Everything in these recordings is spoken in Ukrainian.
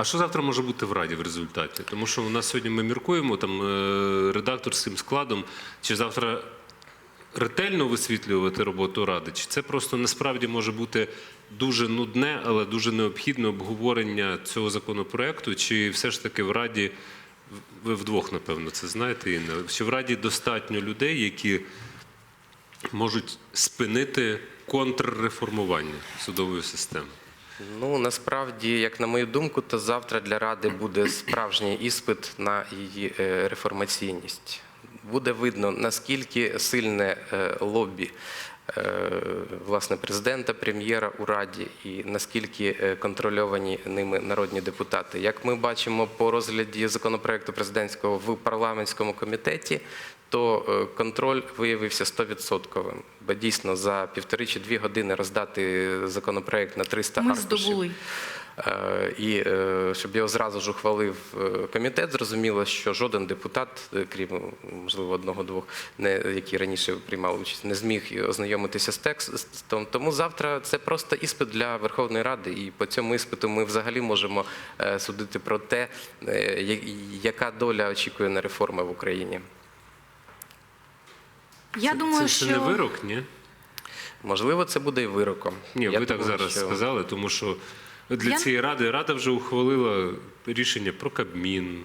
А що завтра може бути в Раді в результаті? Тому що у нас сьогодні ми міркуємо там е, редакторським складом, чи завтра ретельно висвітлювати роботу Ради, чи це просто насправді може бути дуже нудне, але дуже необхідне обговорення цього законопроекту, чи все ж таки в Раді, ви вдвох, напевно, це знаєте, Інна, чи в Раді достатньо людей, які можуть спинити контрреформування судової системи? Ну насправді, як на мою думку, то завтра для ради буде справжній іспит на її е, реформаційність. Буде видно, наскільки сильне е, лобі власне президента, прем'єра у раді, і наскільки е, контрольовані ними народні депутати. Як ми бачимо по розгляді законопроекту президентського в парламентському комітеті, то е, контроль виявився 100%. Бо дійсно за півтори чи дві години роздати законопроект на 300 Ми аркушів. здобули. Е, І е, щоб його зразу ж ухвалив е, комітет, зрозуміло, що жоден депутат, крім можливо одного-двох, які раніше приймали участь, не зміг ознайомитися з текстом. Тому завтра це просто іспит для Верховної Ради, і по цьому іспиту ми взагалі можемо судити про те, яка доля очікує на реформи в Україні. Я це, думаю, це, що це не вирок, ні? Можливо, це буде і вироком. Ні, Я ви так зараз що- сказали, тому що для Я- цієї ради рада вже ухвалила рішення про Кабмін,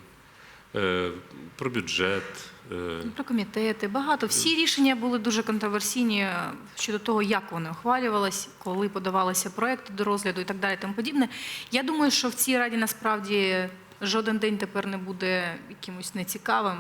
е, про бюджет. е, про комітети багато. Всі рішення були дуже контроверсійні е, щодо того, як вони ухвалювались, коли подавалися проекти до розгляду і так далі. Тому подібне. Я думаю, що в цій раді насправді жоден день тепер не буде якимось нецікавим,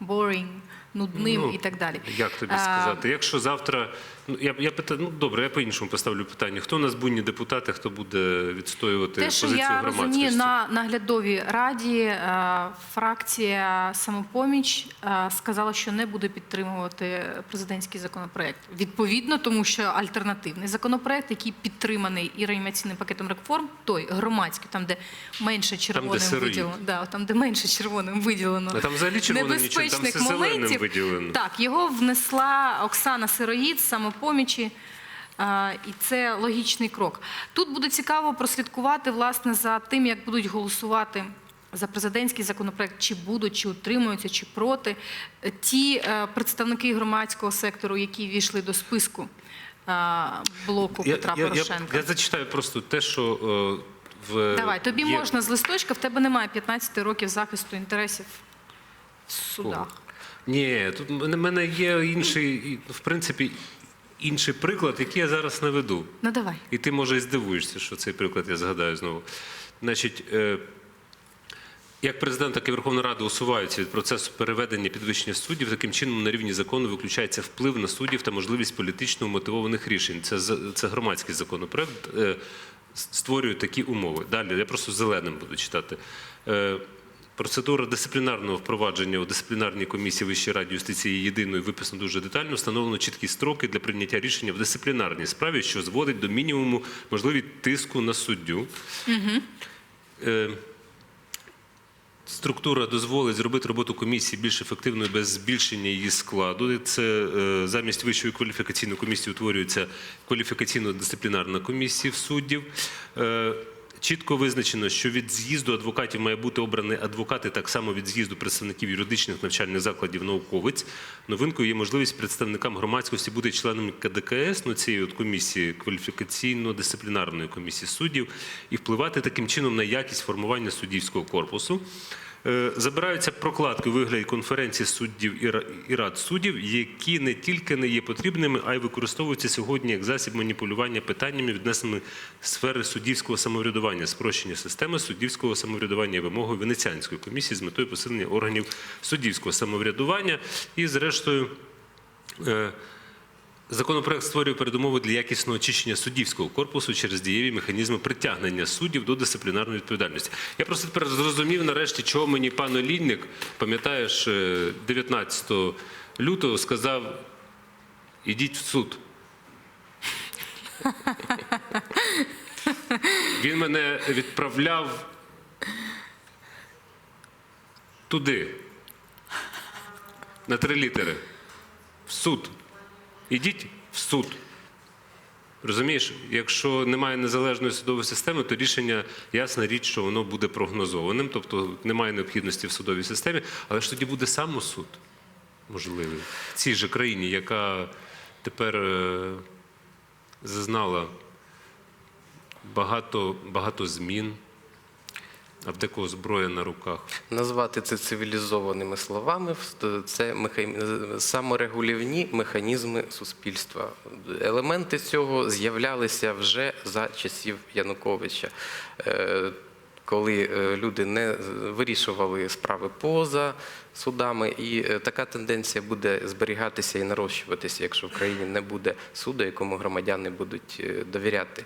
boring, нудним Ну, і так далі. Як тобі Е, сказати? Якщо завтра. Ну, я, я питаю, ну добре, я по-іншому поставлю питання. Хто у нас будні депутати, хто буде відстоювати Те, що позицію я розумію, на наглядовій раді е, фракція самопоміч е, сказала, що не буде підтримувати президентський законопроект. Відповідно, тому що альтернативний законопроект, який підтриманий і реанімаційним пакетом реформ, той громадський, там де менше червоним сироїд. виділено, да, там де менше червоним виділено. А там взагалі червоним там небезпечних все зеленим моментів. Виділено. Так, його внесла Оксана Сироїд з самопомічі. І це логічний крок. Тут буде цікаво прослідкувати власне за тим, як будуть голосувати за президентський законопроект, чи будуть, чи утримуються, чи проти е, ті е, представники громадського сектору, які війшли до списку е, блоку Петра я, Порошенка. Я, я зачитаю просто те, що е, в Давай, тобі є- можна з листочка, в тебе немає 15 років захисту інтересів в судах. Ні, тут в мене є інший, в принципі, інший приклад, який я зараз наведу. Ну давай. І ти, може, і здивуєшся, що цей приклад я згадаю знову. Значить, е, як президент, так і Верховна Рада усуваються від процесу переведення підвищення суддів, таким чином на рівні закону виключається вплив на суддів та можливість політично мотивованих рішень. Це, це громадський законопроект. е, с- Створює такі умови. Далі я просто зеленим буду читати. Е, Процедура дисциплінарного впровадження у дисциплінарній комісії Вищої ради юстиції єдиної виписано дуже детально. Встановлено чіткі строки для прийняття рішення в дисциплінарній справі, що зводить до мінімуму можливість тиску на суддю. Е, Структура дозволить зробити роботу комісії більш ефективною без збільшення її складу. Це е, замість вищої кваліфікаційної комісії утворюється кваліфікаційно-дисциплінарна комісія в суддів. Чітко визначено, що від з'їзду адвокатів має бути обраний адвокат, і так само від з'їзду представників юридичних навчальних закладів науковець. Новинкою є можливість представникам громадськості бути членами КДКС, ну цієї от комісії кваліфікаційно-дисциплінарної комісії суддів, і впливати таким чином на якість формування суддівського корпусу. Е, Забираються прокладки у вигляді конференції суддів і ра- і рад суддів, які не тільки не є потрібними, а й використовуються сьогодні як засіб маніпулювання питаннями, віднесеними сфери суддівського самоврядування, спрощення системи суддівського самоврядування і вимогою Венеціанської комісії з метою посилення органів суддівського самоврядування. І, зрештою, е, Законопроект створює передумови для якісного очищення суддівського корпусу через дієві механізми притягнення суддів до дисциплінарної відповідальності. Я просто тепер зрозумів нарешті, чого мені пан Олійник, пам'ятаєш, е, 19 лютого сказав: ідіть в суд. Він мене відправляв туди, на три літери, в суд. Ідіть в суд. Розумієш, якщо немає незалежної судової системи, то рішення ясна річ, що воно буде прогнозованим, тобто немає необхідності в судовій системі, але ж тоді буде самосуд можливий в цій же країні, яка тепер е, зазнала багато, багато змін, а в декого зброя на руках. Назвати це цивілізованими словами це саморегулівні механізми суспільства. Елементи цього з'являлися вже за часів Януковича. Е, Коли е, люди не вирішували справи поза судами, і е, така тенденція буде зберігатися і нарощуватися, якщо в країні не буде суду, якому громадяни будуть довіряти.